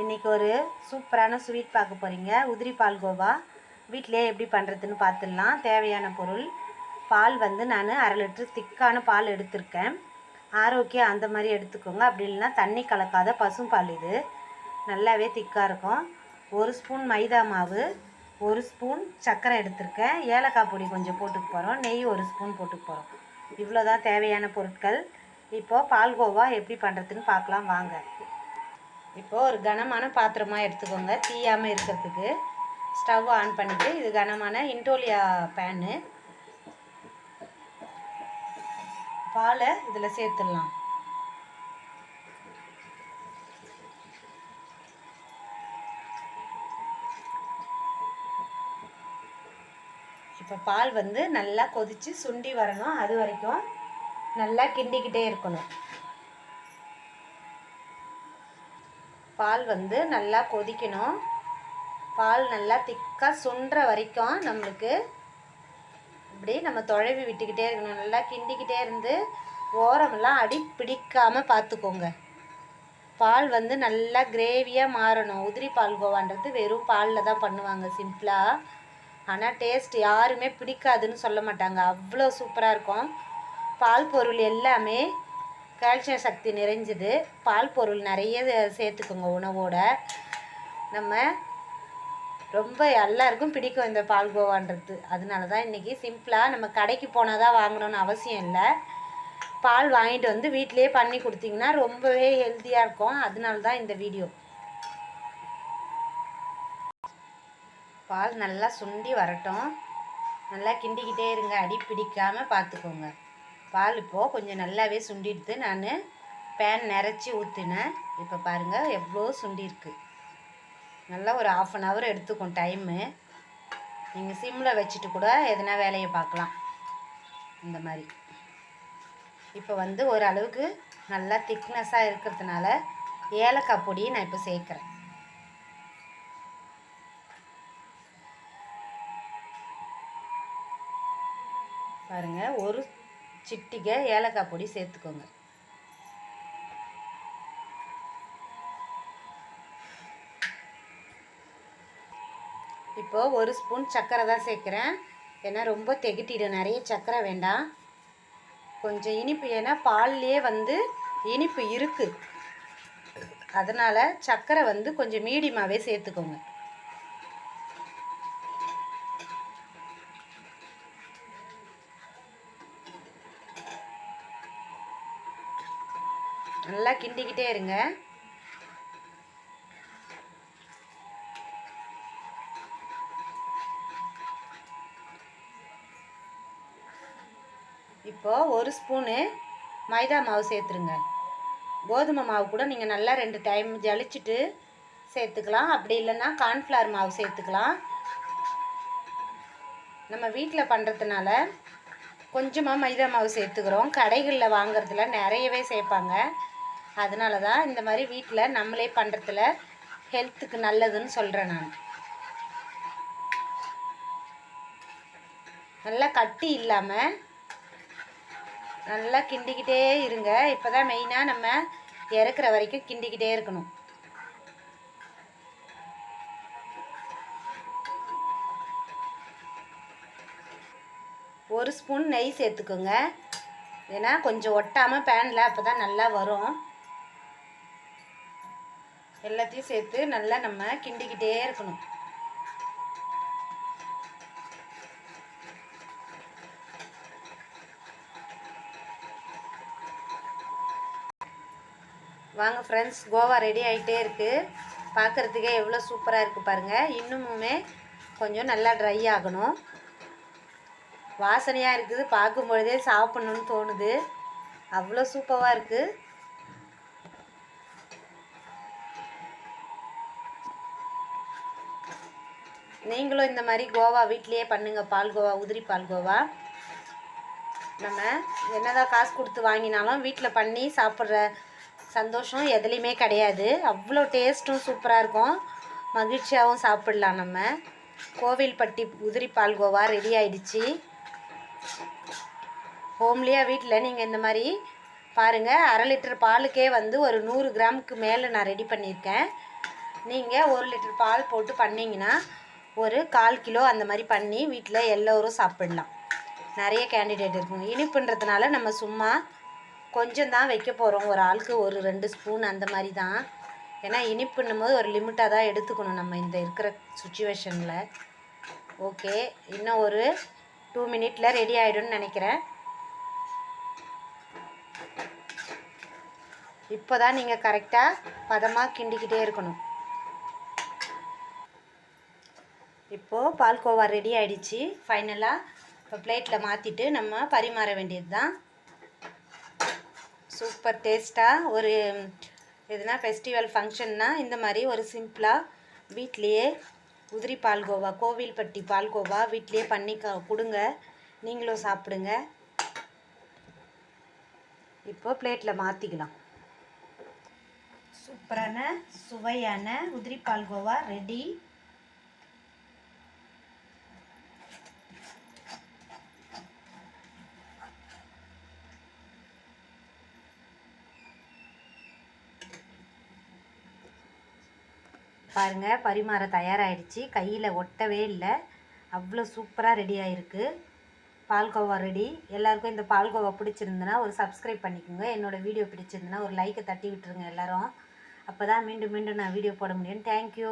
இன்றைக்கி ஒரு சூப்பரான ஸ்வீட் பார்க்க போகிறீங்க உதிரி பால் கோவா. வீட்டிலே எப்படி பண்ணுறதுன்னு பார்த்துடலாம் தேவையான பொருள். பால் வந்து நான் அரை லிட்ரு திக்கான பால் எடுத்திருக்கேன். ஆரோக்கியம் அந்த மாதிரி எடுத்துக்கோங்க. அப்படி இல்லைன்னா தண்ணி கலக்காத பசும்பால் இது. நல்லாவே திக்காக இருக்கும். ஒரு ஸ்பூன் மைதா மாவு ஒரு ஸ்பூன் சர்க்கரை எடுத்திருக்கேன். ஏலக்காய் பொடி கொஞ்சம் போட்டுக்க போகிறோம் நெய் ஒரு ஸ்பூன் போட்டுக்க போகிறோம் இவ்வளோ தான் தேவையான பொருட்கள். இப்போது பால்கோவா எப்படி பண்ணுறதுன்னு பார்க்கலாம். வாங்க. இப்போது ஒரு கனமான பாத்திரமாக எடுத்துக்கோங்க தீயாமல் இருக்கிறதுக்கு. ஸ்டவ் ஆன் பண்ணிவிட்டு இது கனமான இன்டோலியா பேனு. பாலை இதில் சேர்த்துடலாம். இப்போ பால் வந்து நல்லா கொதித்து சுண்டி வரணும். அது வரைக்கும் நல்லா கிண்டிக்கிட்டே இருக்கணும். பால் வந்து நல்லா கொதிக்கணும். பால் நல்லா திக்காக சுண்டுற வரைக்கும் நம்மளுக்கு இப்படி நம்ம தொழவி விட்டுக்கிட்டே இருக்கணும். நல்லா கிண்டிக்கிட்டே இருந்து ஓரமெல்லாம் அடி பிடிக்காமல் பார்த்துக்கோங்க. பால் வந்து நல்லா கிரேவியாக மாறணும். உதிரி பால் கோவான்றது வெறும் பாலில் தான் பண்ணுவாங்க சிம்பிளாக ஆனால் டேஸ்ட் யாருமே பிடிக்காதுன்னு சொல்ல மாட்டாங்க. அவ்வளோ சூப்பராக இருக்கும். பால் பொருள் எல்லாமே கால்சியம் சக்தி நிறைஞ்சது. பால் பொருள் நிறைய சேர்த்துக்கோங்க உணவோட. நம்ம ரொம்ப எல்லாருக்கும் பிடிக்கும் இந்த பால்கோவான்றது அதனால தான் இன்றைக்கி சிம்பிளாக நம்ம கடைக்கு போனால் தான் வாங்கணும்னு அவசியம் இல்லை. பால் வாங்கிட்டு வந்து வீட்டிலேயே பண்ணி கொடுத்தீங்கன்னா ரொம்பவே ஹெல்த்தியாக இருக்கும். அதனால தான் இந்த வீடியோ. பால் நல்லா சுண்டி வரட்டும். நல்லா கிண்டிக்கிட்டே இருங்க. அடி பிடிக்காமல் பார்த்துக்கோங்க பால் இப்போது கொஞ்சம் நல்லாவே சுண்டிடுது. நான் பேன் நிறச்சி ஊற்றினேன் இப்போ பாருங்கள் எவ்வளோ சுண்டிருக்கு. நல்லா ஒரு ஆஃப் அன் ஹவர் எடுத்துக்கும் டைமு நீங்கள் சிம்மில் வச்சுட்டு கூட எதனா வேலையை பார்க்கலாம் இந்த மாதிரி. இப்போ வந்து ஓரளவுக்கு நல்லா திக்னஸாக இருக்கிறதுனால ஏலக்காய் பொடி நான் இப்போ சேர்க்குறேன். பாருங்கள் ஒரு சிட்டிகை ஏலக்காய் பொடி சேர்த்துக்கோங்க. இப்போது ஒரு ஸ்பூன் சர்க்கரை தான் சேர்க்குறேன். ஏன்னா ரொம்ப திகட்டிடும் நிறைய சர்க்கரை வேண்டாம். கொஞ்சம் இனிப்பு ஏன்னா பால்லையே வந்து இனிப்பு இருக்குது அதனால் சர்க்கரை வந்து கொஞ்சம் மீடியமாகவே சேர்த்துக்கோங்க. நல்லா கிண்டிக்கிட்டே இருங்க. இப்போது ஒரு ஸ்பூனு மைதா மாவு சேர்த்துருங்க. கோதுமை மாவு கூட நீங்கள் நல்லா ரெண்டு டைம் ஜலிச்சுட்டு சேர்த்துக்கலாம். அப்படி இல்லைன்னா கார்ன்ஃப்ளவர் மாவு சேர்த்துக்கலாம். நம்ம வீட்டில் பண்ணுறதுனால கொஞ்சமாக மைதா மாவு சேர்த்துக்கிறோம். கடைகளில் வாங்குறதுல நிறையவே சேர்ப்பாங்க. அதனால தான் இந்த மாதிரி வீட்டில் நம்மளே பண்ணுறதுல ஹெல்த்துக்கு நல்லதுன்னு சொல்கிறேன் நான். நல்லா கட்டி இல்லாமல் நல்லா கிண்டிக்கிட்டே இருங்க. இப்போ தான் மெயினாக நம்ம இறக்குற வரைக்கும் கிண்டிக்கிட்டே இருக்கணும். ஒரு ஸ்பூன் நெய் சேர்த்துக்கோங்க. ஏன்னா கொஞ்சம் ஒட்டாமல் பேனில் அப்போ தான் நல்லா வரும். எல்லாத்தையும் சேர்த்து நல்லா நம்ம கிண்டிக்கிட்டே இருக்கணும். வாங்க ஃப்ரெண்ட்ஸ் கோவா ரெடி ஆகிட்டே இருக்குது பார்க்குறதுக்கே எவ்வளோ சூப்பராக இருக்குது பாருங்கள் இன்னுமுமே கொஞ்சம் நல்லா ட்ரை ஆகணும். வாசனையாக இருக்குது. பார்க்கும் பொழுதே சாப்பிட்ணுன்னு தோணுது. அவ்வளோ சூப்பராக இருக்குது நீங்களும் இந்த மாதிரி கோவா வீட்லேயே பண்ணுங்கள் பால்கோவா உதிரி பால்கோவா நம்ம என்னதான் காசு கொடுத்து வாங்கினாலும் வீட்டில் பண்ணி சாப்பிட்ற சந்தோஷம் எதுலேயுமே கிடையாது. அவ்வளோ டேஸ்ட்டும் சூப்பராக இருக்கும். மகிழ்ச்சியாகவும் சாப்பிட்லாம் நம்ம. கோவில்பட்டி உதிரி பால்கோவா ரெடி ஆயிடுச்சு. ஹோம்லியாக வீட்டில் நீங்கள் இந்த மாதிரி பாருங்கள் அரை லிட்டர் பாலுக்கே வந்து ஒரு நூறு கிராமுக்கு மேலே நான் ரெடி பண்ணியிருக்கேன். நீங்கள் ஒரு லிட்டர் பால் போட்டு பண்ணிங்கன்னா ஒரு கால் கிலோ அந்த மாதிரி பண்ணி வீட்டில் எல்லோரும் சாப்பிடலாம். நிறைய கேண்டிடேட் இருக்கும். இனிப்புன்றதுனால நம்ம சும்மா கொஞ்சம் தான் வைக்க போகிறோம் ஒரு ஆளுக்கு ஒரு ரெண்டு ஸ்பூன் அந்த மாதிரி தான். ஏன்னா இனிப்புன்னும் போது ஒரு லிமிட்டாக தான் எடுத்துக்கணும் நம்ம இந்த இருக்கிற சுச்சுவேஷனில் ஓகே இன்னும் ஒரு டூ மினிட்ல ரெடி ஆகிடும்னு நினைக்கிறேன். இப்போ தான் நீங்கள் கரெக்டாக பதமாக கிண்டிக்கிட்டே இருக்கணும். இப்போது பால்கோவா ரெடி ஆகிடுச்சி ஃபைனலாக இப்போ பிளேட்டில் மாற்றிட்டு நம்ம பரிமாற வேண்டியது தான் சூப்பர் டேஸ்ட்டாக ஒரு எதுனா ஃபெஸ்டிவல் ஃபங்க்ஷன்னா இந்த மாதிரி ஒரு சிம்பிளாக வீட்லேயே உதிரி பால்கோவா கோவில்பட்டி பால்கோவா வீட்லேயே பண்ணி கொடுங்க. நீங்களும் சாப்பிடுங்க. இப்போ பிளேட்டில் மாற்றிக்கலாம் சூப்பரான சுவையான உதிரி பால்கோவா ரெடி பாருங்கள் பரிமாற தயாராகிடுச்சு கையில் ஒட்டவே இல்லை. அவ்வளோ சூப்பராக ரெடி ஆகிருக்கு பால்கோவா ரெடி எல்லாருக்கும் இந்த பால்கோவா பிடிச்சிருந்துன்னா ஒரு சப்ஸ்கிரைப் பண்ணிக்கோங்க. என்னோடய வீடியோ பிடிச்சிருந்துன்னா ஒரு லைக்கை தட்டி விட்டுருங்க எல்லாரும். அப்போ தான் மீண்டும் மீண்டும் நான் வீடியோ போட முடியும். தேங்க்யூ